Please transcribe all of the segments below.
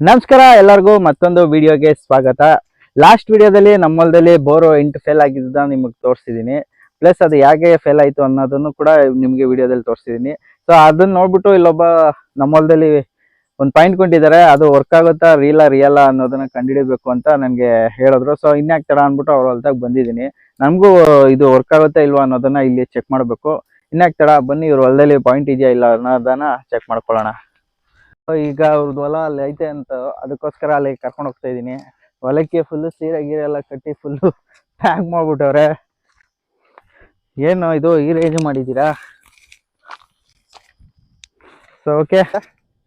ನಮಸ್ಕಾರ, ಎಲ್ಲರಿಗೂ ಮತ್ತೊಂದು ವಿಡಿಯೋಗೆ ಸ್ವಾಗತ. ಲಾಸ್ಟ್ ವಿಡಿಯೋದಲ್ಲಿ ನಮ್ಮಲ್ದಲ್ಲಿ ಬೋರು ಎಂಟು ಫೇಲ್ ಆಗಿದ್ದ ನಿಮಗೆ ತೋರಿಸಿದ್ದೀನಿ ಪ್ಲಸ್ ಅದು ಹೇಗೆ ಫೇಲ್ ಆಯಿತು ಅನ್ನೋದನ್ನು ಕೂಡ ನಿಮಗೆ ವಿಡಿಯೋದಲ್ಲಿ ತೋರಿಸಿದ್ದೀನಿ ಸೊ ಅದನ್ನ ನೋಡ್ಬಿಟ್ಟು ಇಲ್ಲೊಬ್ಬ ನಮ್ಮಲ್ದಲ್ಲಿ ಒಂದು ಪಾಯಿಂಟ್ ಕೊಟ್ಟಿದ್ದಾರೆ. ಅದು ವರ್ಕ್ ಆಗುತ್ತಾ ರೀಲಾ ರಿಯಲ್ಲ ಅನ್ನೋದನ್ನ ಕಂಡುಹಿಡಿಬೇಕು ಅಂತ ನನಗೆ ಹೇಳಿದ್ರು. ಸೊ ಇನ್ಯಾಕೆ ತಡ ಅಂದ್ಬಿಟ್ಟು ಅವ್ರ ಹೊಲ್ದಾಗ ಬಂದಿದ್ದೀನಿ. ನಮಗೂ ಇದು ವರ್ಕ್ ಆಗುತ್ತಾ ಇಲ್ವಾ ಅನ್ನೋದನ್ನ ಇಲ್ಲಿ ಚೆಕ್ ಮಾಡಬೇಕು. ಇನ್ಯಾಕೆ ತಡ, ಬನ್ನಿ ಇವ್ರ ಹೊಲದಲ್ಲಿ ಪಾಯಿಂಟ್ ಇದೆಯಾ ಇಲ್ಲ ಅನ್ನೋದನ್ನ ಚೆಕ್ ಮಾಡ್ಕೊಳ್ಳೋಣ. ಈಗ ಅವ್ರದ್ದು ಹೊಲ ಅಲ್ಲಿ ಐತೆ ಅಂತ ಅದಕ್ಕೋಸ್ಕರ ಅಲ್ಲಿ ಕರ್ಕೊಂಡು ಹೋಗ್ತಾ ಇದ್ದೀನಿ. ಹೊಲಕ್ಕೆ ಫುಲ್ಲು ಸೀರೆ ಗೀರೆ ಎಲ್ಲ ಕಟ್ಟಿ ಫುಲ್ಲು ಪ್ಯಾಕ್ ಮಾಡ್ಬಿಟ್ಟವ್ರೆ. ಏನು ಇದು ಈ ರೇಂಜ್ ಮಾಡಿದ್ದೀರಾ? ಸೊ ಓಕೆ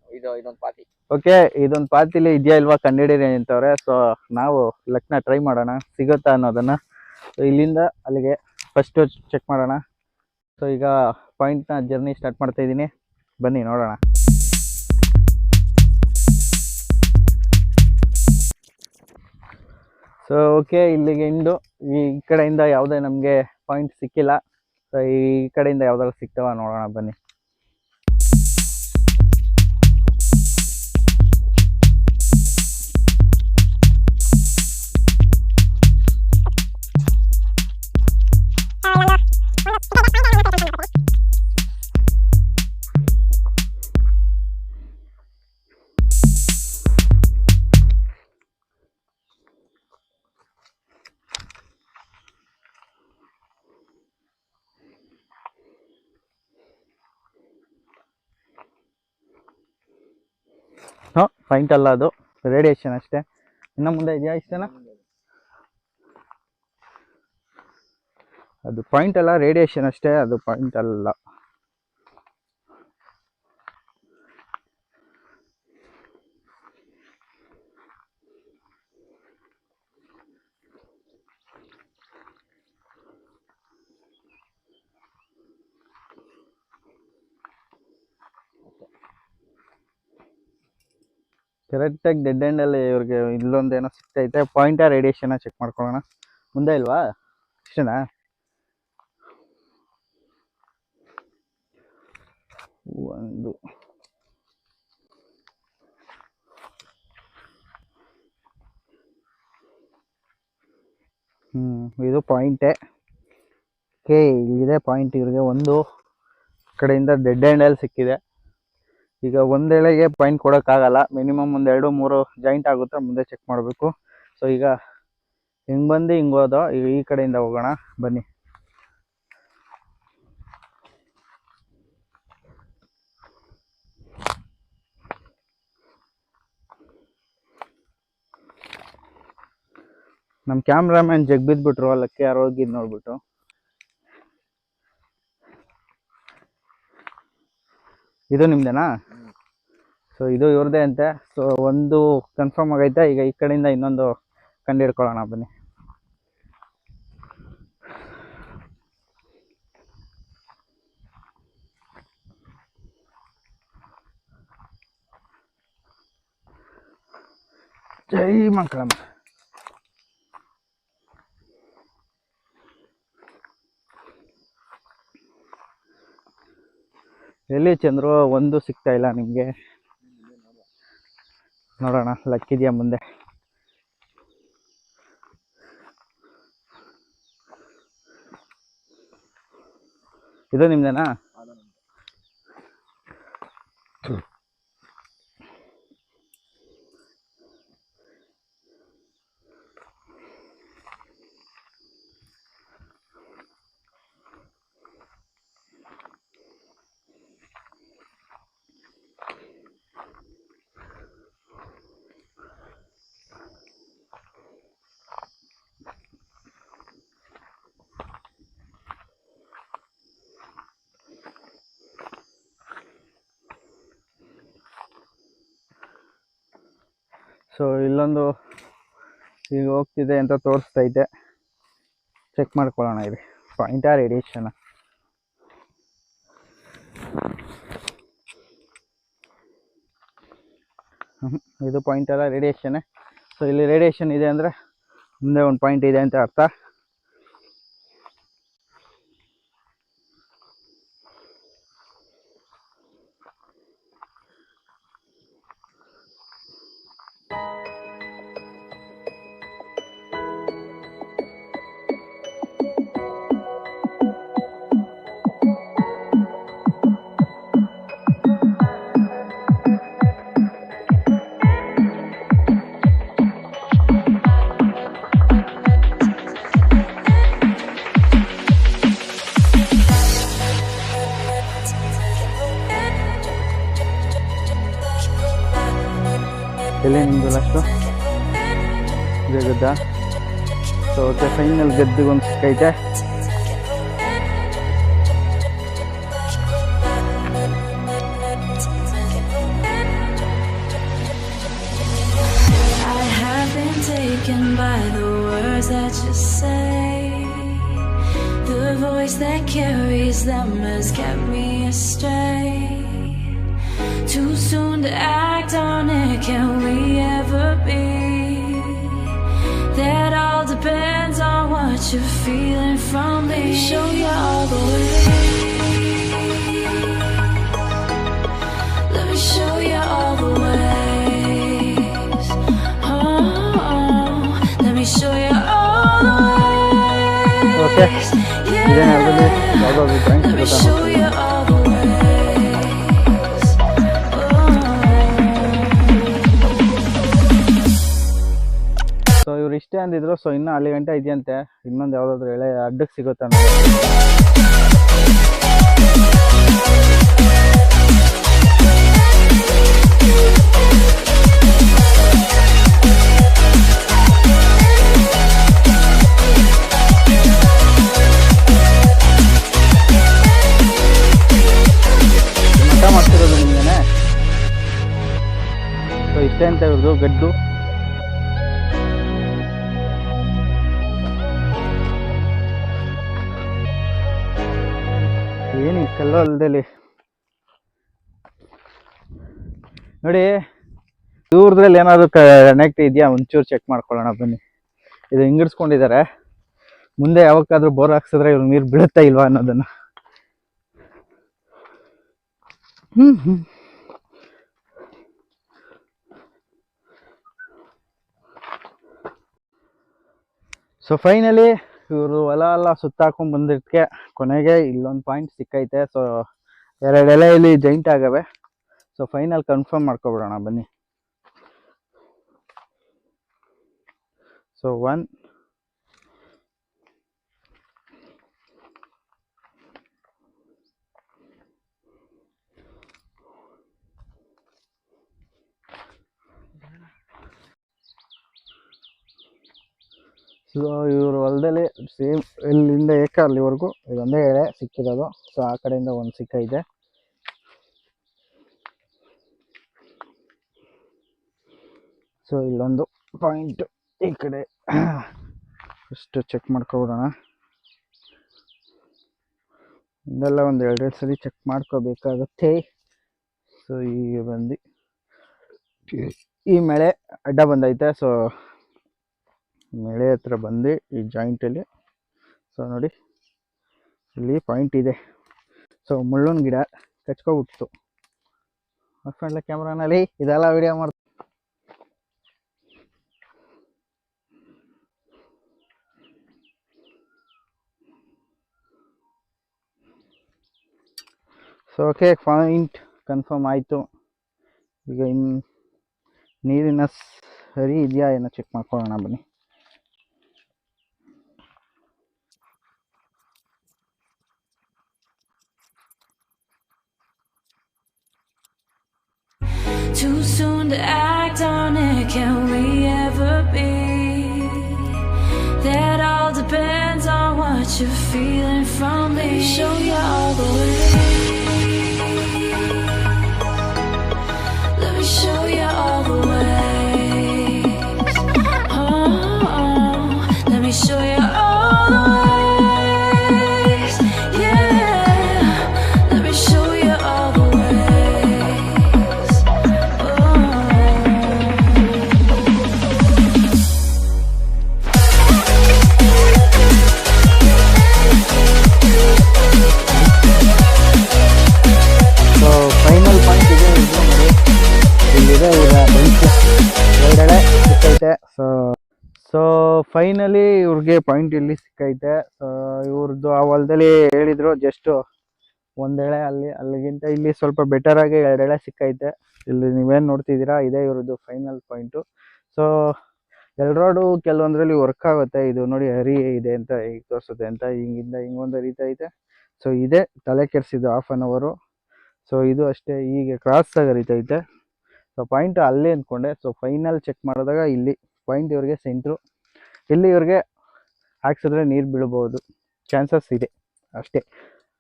ಇದು ಇದೊಂದು ಪಾತಿ. ಓಕೆ ಇದೊಂದು ಪಾತಿಲಿ ಇದೆಯಾ ಇಲ್ವಾ ಕಂಡಿಡೀರಿ ಅಂತವ್ರೆ. ಸೊ ನಾವು ಲಕ್ನ ಟ್ರೈ ಮಾಡೋಣ. ಸಿಗುತ್ತಾ ಅನ್ನೋದನ್ನ. ಸೊ ಇಲ್ಲಿಂದ ಅಲ್ಲಿಗೆ ಫಸ್ಟು ಚೆಕ್ ಮಾಡೋಣ. ಸೊ ಈಗ ಪಾಯಿಂಟ್ನ ಜರ್ನಿ ಸ್ಟಾರ್ಟ್ ಮಾಡ್ತಾ ಇದ್ದೀನಿ. ಬನ್ನಿ ನೋಡೋಣ. ಸೊ ಓಕೆ ಇಲ್ಲಿಗೆ ಇಂಡು. ಈ ಕಡೆಯಿಂದ ಯಾವುದೇ ನಮಗೆ ಪಾಯಿಂಟ್ ಸಿಕ್ಕಿಲ್ಲ. ಸೊ ಈ ಕಡೆಯಿಂದ ಯಾವ್ದಾದ್ರು ಸಿಗ್ತಾವ ನೋಡೋಣ ಬನ್ನಿ. ಪಾಯಿಂಟ್ ಅಲ್ಲ ಅದು ರೇಡಿಯೇಷನ್ ಅಷ್ಟೇ. ಇನ್ನು ಮುಂದೆ ಇದೆಯಾ ಇಷ್ಟೇನಾ? ಅದು ಪಾಯಿಂಟ್ ಅಲ್ಲ ರೇಡಿಯೇಷನ್ ಅಷ್ಟೇ, ಅದು ಪಾಯಿಂಟ್ ಅಲ್ಲ. ಕರೆಕ್ಟಾಗಿ ಡೆಡ್ ಎಂಡಲ್ಲಿ ಇವ್ರಿಗೆ ಇಲ್ಲೊಂದು ಏನೋ ಸಿಗ್ತೈತೆ ಪಾಯಿಂಟ ರೇಡಿಯೇಷನ್ ಚೆಕ್ ಮಾಡ್ಕೊಳ್ಳೋಣ. ಮುಂದೆ ಇಲ್ವಾ? ಇಷ್ಟನಾ ಒಂದು. ಹ್ಞೂ ಇದು ಪಾಯಿಂಟೇ ಓಕೆ ಇಲ್ಲಿದೆ ಪಾಯಿಂಟ್ ಇವ್ರಿಗೆ. ಒಂದು ಕಡೆಯಿಂದ ಡೆಡ್ ಎಂಡಲ್ಲಿ ಸಿಕ್ಕಿದೆ. ಈಗ ಒಂದೇಳೆಗೆ ಪಾಯಿಂಟ್ ಕೊಡೋಕ್ಕಾಗಲ್ಲ. ಮಿನಿಮಮ್ ಒಂದು ಎರಡು, ಮೂರು ಜಾಯಿಂಟ್ ಆಗುತ್ತೆ ಮುಂದೆ ಚೆಕ್ ಮಾಡಬೇಕು. ಸೊ ಈಗ ಹಿಂಗೆ ಬಂದು ಹಿಂಗೆ ಹೋದೋ ಈಗ ಈ ಕಡೆಯಿಂದ ಹೋಗೋಣ. ಬನ್ನಿ. ನಮ್ಮ ಕ್ಯಾಮ್ರಾಮ್ಯಾನ್ ಜಗ್ ಬಿದ್ಬಿಟ್ರು ಅಲ್ಲಕ್ಕೆ, ಯಾರು ಹೋಗಿದ್ದು ನೋಡ್ಬಿಟ್ಟು. ಇದು ನಿಮ್ದೇನಾ? ಸೊ ಇದು ಇವ್ರದೇ ಅಂತೆ. ಸೊ ಒಂದು ಕನ್ಫರ್ಮ್ ಆಗೈತೆ. ಈಗ ಈ ಕಡೆಯಿಂದ ಇನ್ನೊಂದು ಕಂಡು ಹಿಡ್ಕೊಳ್ಳೋಣ ಬನ್ನಿ. ಜೈ ಮಂಕಳಮ್ಮ ಎಲ್ಲಿ ಚಂದ್ರು, ಒಂದು ಸಿಗ್ತಾ ಇಲ್ಲ ನಿಮಗೆ. ನೋಡೋಣ ಲಕ್ಕಿದೆಯಾ ಮುಂದೆ? ಇದು ನಿಮ್ದೇನಾ? ಸೊ ಇಲ್ಲೊಂದು ಈಗ ಹೋಗ್ತಿದೆ ಅಂತ ತೋರಿಸ್ತೈತೆ ಚೆಕ್ ಮಾಡ್ಕೊಳ್ಳೋಣ ಇರಿ ಪಾಯಿಂಟಾ ರೇಡಿಯೇಷನ್ ಇದು ಪಾಯಿಂಟ್ ಅಲ್ಲ ರೇಡಿಯೇಷನ್ ಸೊ ಇಲ್ಲಿ ರೇಡಿಯೇಷನ್ ಇದೆ ಅಂದರೆ ಮುಂದೆ ಒಂದು ಪಾಯಿಂಟ್ ಇದೆ ಅಂತ ಅರ್ಥ. ಸೊ ಓಕೆ ಫೈನಲ್ ಗದ್ದಿಗೆ ಒಂದು ಸಿಕ್ಕೈತೆ I have been taken by the words that you say. The voice that carries them has kept me astray. Too soon to act on it, can we ever be? That all depends on what you're feeling from me. Show you all the way. Let me show you all the ways. Oh, oh. let me show you all the ways. Okay. Yeah. Let me show you all the ways. ಇಷ್ಟೇ ಅಂದಿದ್ರು. So ಇನ್ನೂ ಅಲ್ಲಿ ಗಂಟೆ ಇದೆಯಂತೆ. ಇನ್ನೊಂದು ಯಾವುದಾದ್ರು ಎಳೆ ಅಡ್ಡಕ್ಕೆ ಸಿಗುತ್ತಾ ಮಾಡ್ತಿರೋದು ಸೊ ಇಷ್ಟೇ ಅಂತ ಇವ್ರದ್ದು ಗಡ್ಡು. ಏನು ಈ ಕಲ್ಲು ನೋಡಿ ದೂರದಲ್ಲಿ ಏನಾದರೂ ಕನೆಕ್ಟ್ ಇದೆಯಾ, ಒಂಚೂರು ಚೆಕ್ ಮಾಡ್ಕೊಳ್ಳೋಣ, ಬನ್ನಿ. ಇದು ಹಿಂಗಿಡ್ಸ್ಕೊಂಡಿದ್ದಾರೆ ಮುಂದೆ ಯಾವಕ್ಕಾದ್ರೂ ಬೋರ್ ಹಾಕ್ಸಿದ್ರೆ ಇವ್ರಿಗೆ ನೀರು ಬೀಳುತ್ತಾ ಇಲ್ವಾ ಅನ್ನೋದನ್ನು. ಹ್ಮ್ ಸೊ ಫೈನಲಿ ಇವರು ಹೊಲ ಎಲ್ಲ ಸುತ್ತಾಕೊಂಡ್ ಬಂದಿದ್ಕೆ ಕೊನೆಗೆ ಇಲ್ಲೊಂದು ಪಾಯಿಂಟ್ ಸಿಕ್ಕೈತೆ. ಸೊ ಎರಡೆಲೆ ಇಲ್ಲಿ ಜೈಂಟ್ ಆಗವೆ. ಸೊ ಫೈನಲ್ ಕನ್ಫರ್ಮ್ ಮಾಡ್ಕೊಬಿಡೋಣ ಬನ್ನಿ. ಸೊ ಒನ್ ಸೊ ಇವರು ಹೊಲದಲ್ಲಿ ಸೇಮ್ ಇಲ್ಲಿಂದ ಏಕ ಅಲ್ಲಿವರೆಗೂ ಇದೊಂದೇ ಎಳೆ ಸಿಕ್ಕಿರೋದು. ಸೊ ಆ ಕಡೆಯಿಂದ ಒಂದು ಸಿಕ್ಕೈತೆ ಸೊ ಇಲ್ಲೊಂದು ಪಾಯಿಂಟ್ ಈ ಕಡೆ. ಫಸ್ಟ್ ಚೆಕ್ ಮಾಡ್ಕೊಬಿಡೋಣ ಇದೆಲ್ಲ ಒಂದು ಎರಡೆರಡು ಸರಿ ಚೆಕ್ ಮಾಡ್ಕೋಬೇಕಾಗುತ್ತೆ. ಸೊ ಈಗ ಬಂದು ಈ ಮಳೆ ಅಡ್ಡ ಬಂದೈತೆ. ಸೊ ಮಳೆ ಹತ್ರ ಬಂದು ಈ ಜಾಯಿಂಟಲ್ಲಿ ಸೊ ನೋಡಿ, ಇಲ್ಲಿ ಪಾಯಿಂಟ್ ಇದೆ. ಸೊ ಮುಳ್ಳೊನ್ ಗಿಡ ಕಚ್ಕೊಬಿಡ್ತು ಹಾಕೊಂಡ್ಲ ಕ್ಯಾಮ್ರಾನಲ್ಲಿ ಇದೆಲ್ಲ ವಿಡಿಯೋ ಮಾಡ್ತು ಸೊ ಓಕೆ ಪಾಯಿಂಟ್ ಕನ್ಫರ್ಮ್ ಆಯಿತು. ಈಗ ಇನ್ನು ನೀರಿನ ಸರಿ ಇದೆಯಾ? ಏನೋ ಚೆಕ್ ಮಾಡ್ಕೊಳ್ಳೋಣ ಬನ್ನಿ. Too soon to act on it, can we ever be? That all depends on what you're feeling from me. Show you all the way. Let me show you finally ಇವ್ರಿಗೆ ಪಾಯಿಂಟ್ ಇಲ್ಲಿ ಸಿಕ್ಕೈತೆ. So ಇವ್ರದ್ದು ಆ ಹೊಲದಲ್ಲಿ ಹೇಳಿದ್ರು just ಒಂದೆಳೆ ಅಲ್ಲಿ, ಅಲ್ಲಿಗಿಂತ ಇಲ್ಲಿ ಸ್ವಲ್ಪ ಬೆಟರ್ ಆಗಿ ಎರಡೆಳೆ ಸಿಕ್ಕೈತೆ. ಇಲ್ಲಿ ನೀವೇನು ನೋಡ್ತಿದ್ದೀರಾ, ಇದೇ ಇವ್ರದ್ದು ಫೈನಲ್ ಪಾಯಿಂಟು ಸೊ ಎಲ್ರೋಡು ಕೆಲವೊಂದ್ರಲ್ಲಿ ವರ್ಕ್ ಆಗುತ್ತೆ. ಇದು ನೋಡಿ ಹರಿ ಇದೆ ಅಂತ ಈಗ ತೋರಿಸುತ್ತೆ ಅಂತ ಹಿಂಗಿಂದ ಹಿಂಗೊಂದು ಹರಿತೈತೆ ಸೊ ಇದೇ ತಲೆ ಕೆಡಿಸಿದ್ದು ಹಾಫ್ ಆನ್ ಅವರು ಸೊ ಇದು ಅಷ್ಟೇ ಈಗ ಕ್ರಾಸ್ ಹರಿತೈತೆ ಸೊ ಪಾಯಿಂಟ್ ಅಲ್ಲೇ ಅಂದ್ಕೊಂಡೆ. ಸೊ ಫೈನಲ್ ಚೆಕ್ ಮಾಡಿದಾಗ ಇಲ್ಲಿ ಪಾಯಿಂಟ್ ಇವ್ರಿಗೆ ಸೆಂಟ್ರು ಇಲ್ಲಿ ಇವ್ರಿಗೆ ಹಾಕ್ಸಿದ್ರೆ ನೀರು ಬೀಳ್ಬೋದು? ಚಾನ್ಸಸ್ ಇದೆ. ಅಷ್ಟೇ.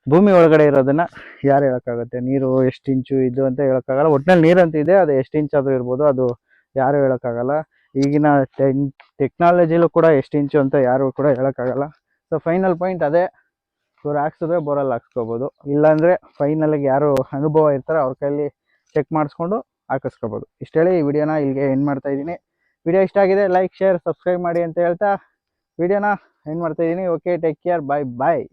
ಭೂಮಿ ಒಳಗಡೆ ಇರೋದನ್ನ ಯಾರು ಹೇಳೋಕ್ಕಾಗುತ್ತೆ? ನೀರು ಎಷ್ಟು ಇಂಚು ಇದು ಅಂತ ಹೇಳೋಕ್ಕಾಗಲ್ಲ. ಒಟ್ಟಿನಲ್ಲಿ ಅಂತ ಇದೆ, ಅದು ಎಷ್ಟು ಇಂಚ್ ಆದರೂ ಇರ್ಬೋದು, ಅದು ಯಾರು ಹೇಳೋಕ್ಕಾಗಲ್ಲ. ಈಗಿನ ಟೆನ್, ಟೆಕ್ನಾಲಜಿಲೂ ಕೂಡ ಎಷ್ಟು ಇಂಚು ಅಂತ ಯಾರು ಕೂಡ ಹೇಳೋಕ್ಕಾಗಲ್ಲ. ಸೊ ಫೈನಲ್ ಪಾಯಿಂಟ್ ಅದೇ. ಇವ್ರು ಹಾಕ್ಸಿದ್ರೆ ಬೋರಲ್ಲಿ ಹಾಕ್ಸ್ಕೊಬೋದು. ಇಲ್ಲಾಂದರೆ ಫೈನಲಿಗೆ ಯಾರು ಅನುಭವ ಇರ್ತಾರೆ ಅವ್ರ ಕೈಯಲ್ಲಿ ಚೆಕ್ ಮಾಡಿಸ್ಕೊಂಡು ಹಾಕಿಸ್ಕೋಬೋದು. ಇಷ್ಟು ಈ ವಿಡಿಯೋನ ಇಲ್ಲಿಗೆ ಎಂಡ್ ಮಾಡ್ತಾ ಇದ್ದೀನಿ. ವಿಡಿಯೋ ಇಷ್ಟ ಆಗಿದೆ ಲೈಕ್ ಶೇರ್ ಸಬ್ಸ್ಕ್ರೈಬ್ ಮಾಡಿ ಅಂತ ಹೇಳ್ತಾ, ವಿಡಿಯೋನ ಎಂಡ್ ಮಾಡ್ತಾ ಇದ್ದೀನಿ. Okay take care bye bye